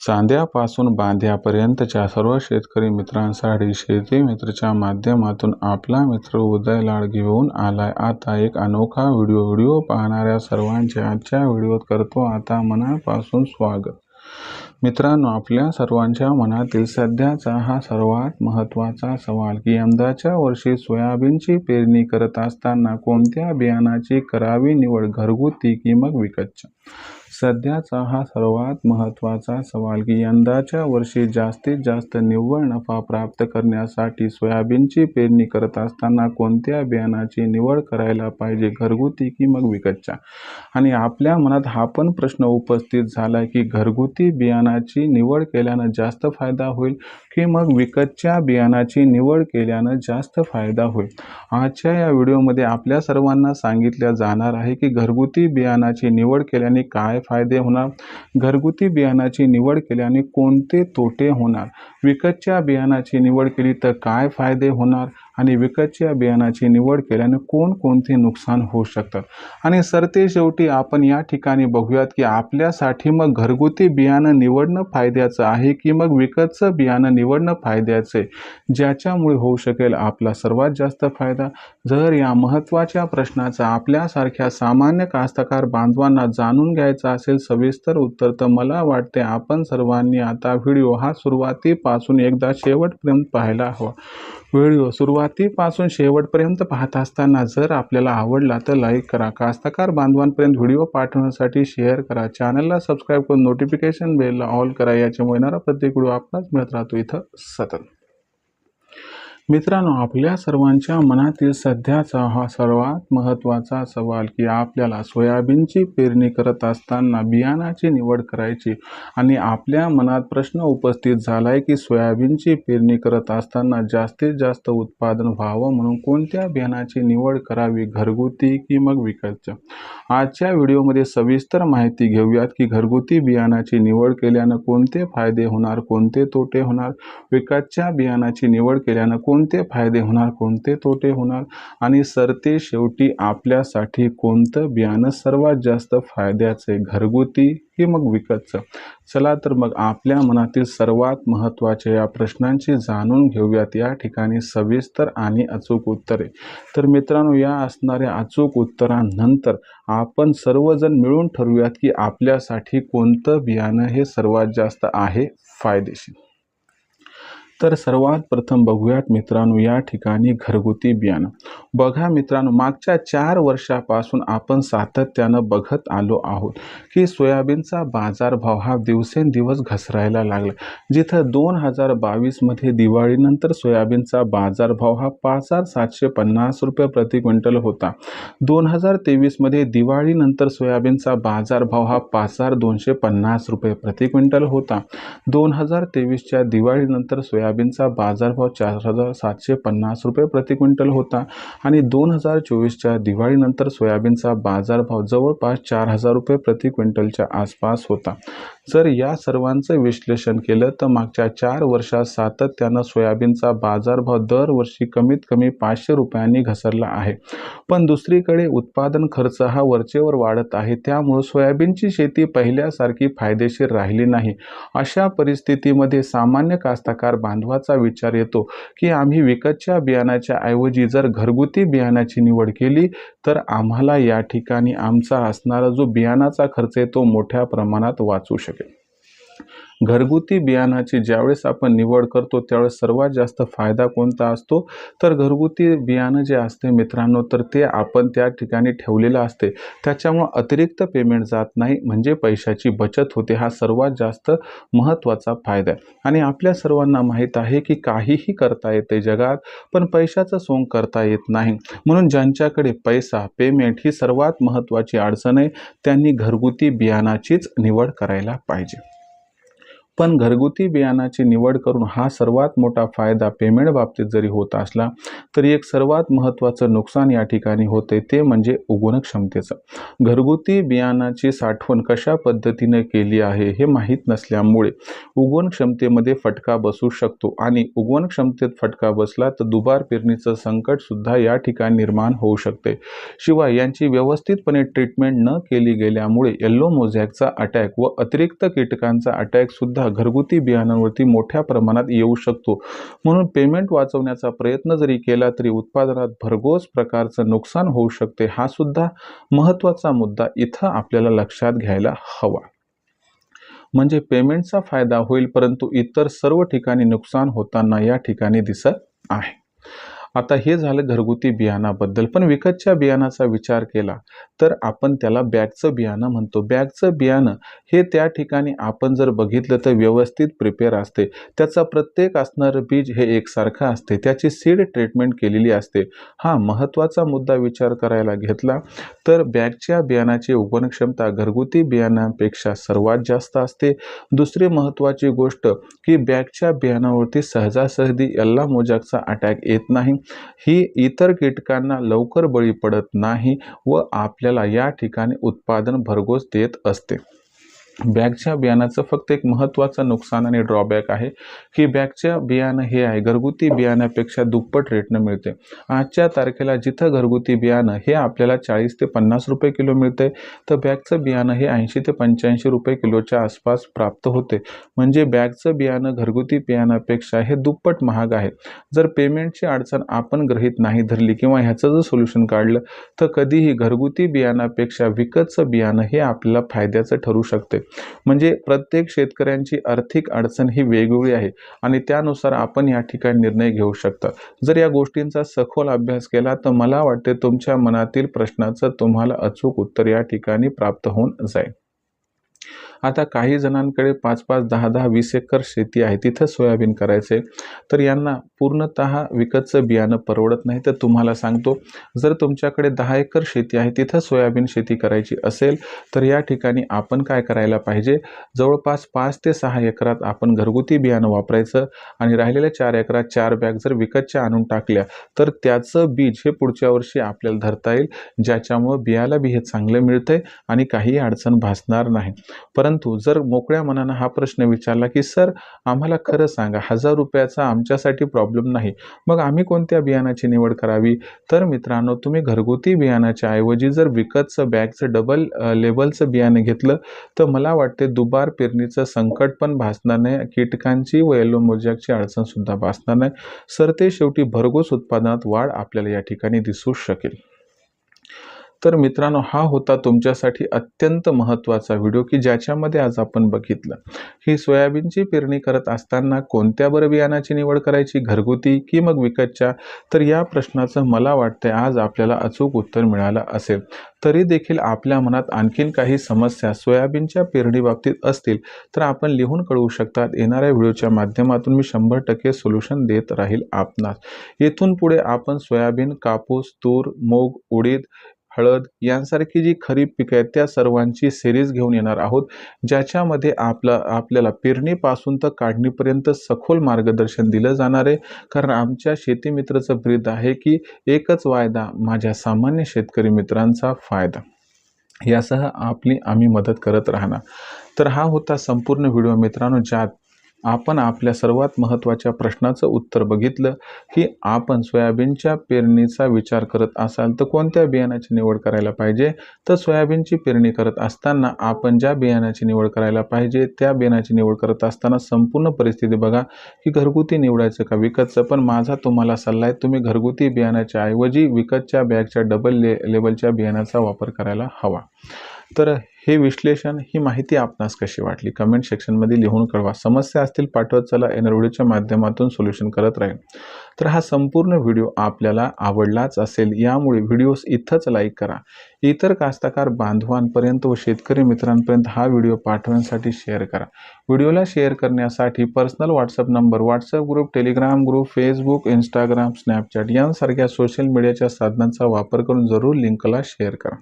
चांद्यापासून बांध्यापर्यंतच्या सर्व शेतकरी मित्रांसाठी शेती मित्रच्या माध्यमातून आपला मित्र उदय लाड घेऊन आलाय. आता एक अनोखा व्हिडिओ व्हिडिओ पाहणाऱ्या सर्वांचे आजच्या व्हिडिओत करतो आता मनापासून स्वागत. मित्रांनो आपल्या सर्वांच्या मनातील सध्याचा हा सर्वात महत्त्वाचा सवाल की यंदाच्या वर्षी सोयाबीनची पेरणी करत असताना कोणत्या बियाणाची करावी निवड? घरगुती की मग विकतच्या? सध्याचा हा सर्वात महत्त्वाचा सवाल की यंदाच्या वर्षी जास्तीत जास्त निव्वळ नफा प्राप्त करण्यासाठी सोयाबीनची पेरणी करत असताना कोणत्या बियाणाची निवड करायला पाहिजे? घरगुती की मग विकतच्या? आणि आपल्या मनात हा पण प्रश्न उपस्थित झाला की घरगुती बियाणाची निवड केल्यानं जास्त फायदा होईल की मग विकतच्या बियाणाची निवड केल्यानं जास्त फायदा होईल? आजच्या या व्हिडिओमध्ये आपल्या सर्वांना सांगितल्या जाणार आहे की घरगुती बियाणाची निवड केल्याने काय फायदे होणार. घरगुती बियाणाची निवड केल्याने कोणते तोटे होणार? विकतच्या बियाणाची निवड केली तर काय फायदे होणार? आणि विकतच्या बियाणाची निवड केल्याने कोणकोणते नुकसान होऊ शकतात? आणि सरते शेवटी आपण या ठिकाणी बघूयात की आपल्यासाठी मग घरगुती बियाणं निवडणं फायद्याचं आहे की मग विकतचं बियाणं निवडणं फायद्याचं? आहे ज्याच्यामुळे होऊ शकेल आपला सर्वात जास्त फायदा? जर या महत्त्वाच्या प्रश्नाचा आपल्यासारख्या सामान्य कास्तकार बांधवांना जाणून घ्यायचा असेल सविस्तर उत्तर तर मला वाटते आपण सर्वांनी आता व्हिडिओ हा सुरुवातीपासून एकदा शेवटपर्यंत पाहायला हवा. व्हिडिओ सुरुवात सुरुवातीपासून शेवटपर्यंत पाहत असताना जर आपल्याला आवडला तर लाईक करा कास्तकार बांधवांपर्यंत व्हिडिओ पाठवण्यासाठी शेअर करा. चॅनलला सबस्क्राईब करून नोटिफिकेशन बेलला ऑल करा याच्यामुळे येणारा प्रत्येक व्हिडिओ आपलाच मिळत राहतो. इथं सतत. मित्रांनो आपल्या सर्वांच्या मनातील सध्याचा हा सर्वात महत्त्वाचा सवाल की आपल्याला सोयाबीनची पेरणी करत असताना बियाणाची निवड करायची आणि आपल्या मनात प्रश्न उपस्थित झाला आहे की सोयाबीनची पेरणी करत असताना जास्तीत जास्त उत्पादन व्हावं म्हणून कोणत्या बियाणाची निवड करावी घरगुती की मग विकतच्या आजच्या व्हिडिओमध्ये सविस्तर माहिती घेऊयात की घरगुती बियाणाची निवड केल्यानं कोणते फायदे होणार कोणते तोटे होणार विकतच्या बियाणाची निवड केल्यानं कोण कोणते फायदे होणार कोणते तोटे होणार आणि सरते शेवटी आपल्यासाठी कोणतं बियाणं सर्वात जास्त फायद्याचे? घरगुती की मग विकतचं? चला तर मग आपल्या मनातील सर्वात महत्त्वाच्या या प्रश्नांची जाणून घेऊयात. या ठिकाणी सविस्तर आणि अचूक उत्तरे. तर मित्रांनो या असणाऱ्या अचूक उत्तरांनंतर आपण सर्वजण मिळून ठरवूयात की आपल्यासाठी कोणतं बियाणं हे सर्वात जास्त आहे फायदेशीर. तर सर्वात प्रथम बघूयात मित्रांनो या ठिकाणी घरगुती बियाणं. बघा मित्रांनो मागच्या चार वर्षापासून आपण सातत्यानं बघत आलो आहोत की सोयाबीनचा बाजारभाव हा दिवसेंदिवस घसरायला लागला. जिथं दोन हजार बावीसमध्ये दिवाळीनंतर सोयाबीनचा बाजारभाव हा पाच हजार सातशे पन्नास रुपये प्रति क्विंटल होता. दोन हजार तेवीसमध्ये दिवाळीनंतर सोयाबीनचा बाजारभाव हा पाच हजार दोनशे पन्नास रुपये प्रति क्विंटल होता. दोन हजार तेवीसच्या दिवाळीनंतर सोयाबीन सोयाबीनचा बाजारभाव चार हजार सातशे पन्नास रुपये प्रति क्विंटल होता आणि दोन हजार चोवीसच्या दिवाळीनंतर सोयाबीनचा बाजारभाव जवळपास चार हजार रुपये प्रति क्विंटलच्या आसपास होता. जर या सर्वांचं विश्लेषण केलं तर मागच्या चार वर्षात सातत्यानं सोयाबीनचा बाजारभाव दरवर्षी कमीत कमी पाचशे रुपयांनी घसरला आहे. पण दुसरीकडे उत्पादन खर्च हा वरचेवर वाढत आहे त्यामुळं सोयाबीनची शेती पहिल्यासारखी फायदेशीर राहिली नाही. अशा परिस्थितीमध्ये सामान्य कास्तकार बांधवाचा विचार येतो की आम्ही विकतच्या बियाणाच्या ऐवजी जर घरगुती बियाणाची निवड केली तर आम्हाला या ठिकाणी आमचा असणारा जो बियाणाचा खर्च आहे तो मोठ्या प्रमाणात वाचू शकेल. घरगुती बियाणाची ज्यावेळेस आपण निवड करतो त्यावेळेस सर्वात जास्त फायदा कोणता असतो? तर घरगुती बियाणं जे असते मित्रांनो तर ते आपण त्या ठिकाणी ठेवलेलं असते. त्याच्यामुळं अतिरिक्त पेमेंट जात नाही म्हणजे पैशाची बचत होते हा सर्वात जास्त महत्त्वाचा फायदा आहे. आणि आपल्या सर्वांना माहीत आहे की काहीही करता येते जगात पण पैशाचं सोंग करता येत नाही. म्हणून ज्यांच्याकडे पैसा पेमेंट ही सर्वात महत्त्वाची अडचण आहे त्यांनी घरगुती बियाणाचीच निवड करायला पाहिजे. पण घरगुती बियाणाची निवड करून हा सर्वात मोठा फायदा पेमेंट बाबतीत जरी होत असला तरी एक सर्वात महत्त्वाचं नुकसान या ठिकाणी होते ते म्हणजे उगवण क्षमतेचं घरगुती बियाणाची साठवण कशा पद्धतीने केली आहे हे माहीत नसल्यामुळे उगवण क्षमतेमध्ये फटका बसू शकतो आणि उगवण क्षमतेत फटका बसला तर दुबार पेरणीचं संकटसुद्धा या ठिकाणी निर्माण होऊ शकते. शिवाय यांची व्यवस्थितपणे ट्रीटमेंट न केली गेल्यामुळे येल्लो मोझॅकचा अटॅक व अतिरिक्त कीटकांचा अटॅकसुद्धा सुद्धा घरगुती बियाणांवरती मोठ्या प्रमाणात येऊ शकतो. म्हणून पेमेंट वाचवण्याचा प्रयत्न जरी केला तरी उत्पादनात भरघोस प्रकारचं नुकसान होऊ शकते हा सुद्धा महत्त्वाचा मुद्दा इथं आपल्याला लक्षात घ्यायला हवा. म्हणजे पेमेंटचा फायदा होईल परंतु इतर सर्व ठिकाणी नुकसान होताना या ठिकाणी दिसत आहे. आता हे झालं घरगुती बियाणाबद्दल. पण विकतच्या बियाणाचा विचार केला तर आपण त्याला बॅगचं बियाणं म्हणतो. बॅगचं बियाणं हे त्या ठिकाणी आपण जर बघितलं तर व्यवस्थित प्रिपेअर असते. त्याचा प्रत्येक असणारं बीज हे एकसारखं असते. त्याची सीड ट्रीटमेंट केलेली असते. हा महत्त्वाचा मुद्दा विचार करायला घेतला तर बॅगच्या बियाणाची उगवण क्षमता घरगुती बियाणापेक्षा सर्वात जास्त असते. दुसरी महत्त्वाची गोष्ट की बॅगच्या बियाणावरती सहजासहजी यल्ला मोजाकचा अटॅक येत नाही. ही इतर कीटकांना लवकर बळी पडत नाही व आपल्याला या ठिकाणी उत्पादन भरघोस देत असते. बॅगच्या बियाणाचं फक्त एक महत्त्वाचं नुकसान आणि ड्रॉबॅक आहे की बॅगच्या बियाणं हे आहे घरगुती बियाण्यापेक्षा दुप्पट रेटनं मिळते. आजच्या तारखेला जिथं घरगुती बियाणं हे आपल्याला चाळीस ते पन्नास रुपये किलो मिळते तर बॅगचं बियाणं हे ऐंशी ते पंच्याऐंशी रुपये किलोच्या आसपास प्राप्त होते. म्हणजे बॅगचं बियाणं घरगुती बियाणापेक्षा हे दुप्पट महाग आहे. जर पेमेंटची अडचण आपण गृहीत नाही धरली किंवा ह्याचं जर सोल्युशन काढलं तर कधीही घरगुती बियाणापेक्षा विकतचं बियाणं हे आपल्याला फायद्याचं ठरू शकते. म्हणजे प्रत्येक शेतकऱ्यांची आर्थिक अडचण ही वेगवेगळी आहे आणि त्यानुसार आपण या ठिकाणी निर्णय घेऊ शकता. जर या गोष्टींचा सखोल अभ्यास केला तर मला वाटते तुमच्या मनातील प्रश्नाचं तुम्हाला अचूक उत्तर या ठिकाणी प्राप्त होऊन जाईल. आता काही जणांकडे पाच पाच दहा दहा वीस एकर शेती आहे. तिथं सोयाबीन करायचे. तर यांना पूर्णत विकतचं बियाणं परवडत नाही. तर तुम्हाला सांगतो जर तुमच्याकडे दहा एकर शेती आहे तिथं सोयाबीन शेती करायची असेल तर या ठिकाणी आपण काय करायला पाहिजे? जवळपास पाच ते सहा एकरात आपण घरगुती बियाणं वापरायचं आणि राहिलेल्या चार एकरात चार बॅग जर विकतच्या आणून टाकल्या तर त्याचं बीज हे पुढच्या वर्षी आपल्याला धरता येईल ज्याच्यामुळं बियाला बी हे चांगलं मिळतंय आणि काही अडचण भासणार नाही. परंतु जर मोकळ्या मनानं हा प्रश्न विचारला की सर आम्हाला खरं सांगा हजार रुपयाचा आमच्यासाठी प्रॉब्लेम नाही. मग आम्ही कोणत्या बियाणाची निवड करावी? तर मित्रांनो तुम्ही घरगुती बियाणाच्या ऐवजी जर विकतचं बॅगचं डबल लेवलचं बियाणं घेतलं तर मला वाटते दुबार पेरणीचं संकट पण भासणार नाही. कीटकांची व येलो अडचणसुद्धा भासणार नाही. सर ते शेवटी भरघोस उत्पादनात वाढ आपल्याला या ठिकाणी दिसू शकेल. तर मित्रांनो हा होता तुमच्यासाठी अत्यंत महत्त्वाचा व्हिडिओ की ज्याच्यामध्ये आज आपण बघितलं ही सोयाबीनची पेरणी करत असताना कोणत्या बरं बियाणाची निवड करायची घरगुती की मग विकतच्या? तर या प्रश्नाचं मला वाटतं आज आपल्याला अचूक उत्तर मिळालं असेल. तरी देखील आपल्या मनात आणखीन काही समस्या सोयाबीनच्या पेरणीबाबतीत असतील तर आपण लिहून कळवू शकतात. येणाऱ्या व्हिडिओच्या माध्यमातून मी शंभर टक्के सोल्युशन देत राहील आपणास. येथून पुढे आपण सोयाबीन कापूस तूर मूग उडीद हळद यांसारखी जी खरीप पिकं आहेत त्या सर्वांची सिरीज घेऊन येणार आहोत ज्याच्यामध्ये आपला आपल्याला पेरणीपासून तर काढणीपर्यंत सखोल मार्गदर्शन दिलं जाणार आहे. कारण आमच्या शेती मित्राचं ब्रीद आहे की एकच वायदा माझ्या सामान्य शेतकरी मित्रांचा फायदा. यासह आपली आम्ही मदत करत राहणार. तर हा होता संपूर्ण व्हिडिओ मित्रांनो ज्यात आपण आपल्या सर्वात महत्त्वाच्या प्रश्नाचं उत्तर बघितलं की आपण सोयाबीनच्या पेरणीचा विचार करत असाल तर कोणत्या बियाणाची निवड करायला पाहिजे? तर सोयाबीनची पेरणी करत असताना आपण ज्या बियाणाची निवड करायला पाहिजे त्या बियाणाची निवड करत असताना संपूर्ण परिस्थिती बघा की घरगुती निवडायचं का विकतचं? पण माझा तुम्हाला सल्ला आहे तुम्ही घरगुती बियाणाच्या ऐवजी विकतच्या बॅगच्या डबल ले लेवलच्या बियाणाचा वापर करायला हवा. तर हे विश्लेषण ही माहिती आपणास कशी वाटली? कमेंट सेक्शनमध्ये लिहून कळवा. समस्या असतील पाठवत चला. एनरवडीच्या माध्यमातून सोल्युशन करत राहील तर हा संपूर्ण व्हिडिओ आपल्याला आवडलाच असेल यामुळे व्हिडिओज इथंच लाईक करा. इतर कास्तकार बांधवांपर्यंत व शेतकरी मित्रांपर्यंत हा व्हिडिओ पाठवण्यासाठी शेअर करा. व्हिडिओला शेअर करण्यासाठी personal WhatsApp number WhatsApp group Telegram group Facebook Instagram Snapchat यांसारख्या सोशल मीडियाच्या साधनांचा वापर करून जरूर लिंकला शेअर करा.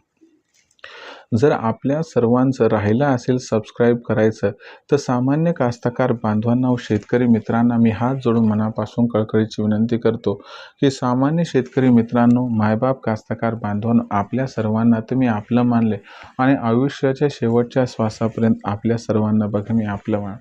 जर आपल्या सर्वांचं राहिलं असेल सबस्क्राईब करायचं तर सामान्य कास्तकार बांधवांना व शेतकरी मित्रांना मी हात जोडून मनापासून कळकळीची विनंती करतो की सामान्य शेतकरी मित्रांनो मायबाप कास्तकार बांधवांनो आपल्या सर्वांना तुम्ही आपलं मानले आणि आयुष्याच्या शेवटच्या श्वासापर्यंत आपल्या सर्वांना बघा मी आपलं मान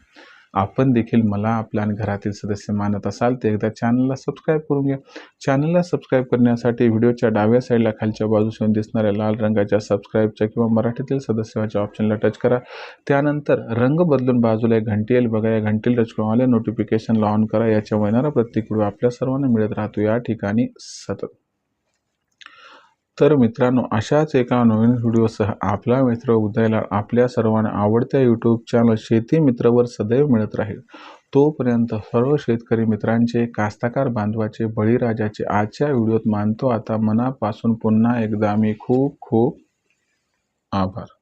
आपण देखील मला आपल्या आणि घरातील सदस्य मानत असाल तर एकदा चॅनलला सबस्क्राईब करून घ्या. चॅनलला सबस्क्राईब करण्यासाठी व्हिडिओच्या डाव्या साईडला खालच्या बाजूस दिसणाऱ्या लाल रंगाच्या सबस्क्राईबच्या किंवा मराठीतील सदस्याच्या ऑप्शनला टच करा. त्यानंतर रंग बदलून बाजूला एक घंटी येईल बघा या घंटीला टच करून आले नोटिफिकेशनला ऑन करा. याच्या येणारा प्रत्येक व्हिडिओ आपल्या सर्वांना मिळत राहतो. या ठिकाणी सतत. तर मित्रांनो अशाच एका नवीन व्हिडिओसह आपला मित्र उदयला आपल्या सर्वांना आवडत्या यूट्यूब चॅनल शेती मित्रवर सदैव मिळत राहील. तोपर्यंत सर्व शेतकरी मित्रांचे कास्तकार बांधवाचे बळीराजाचे आजच्या व्हिडिओत मानतो. आता मनापासून पुन्हा एकदा मी खूप खूप आभार.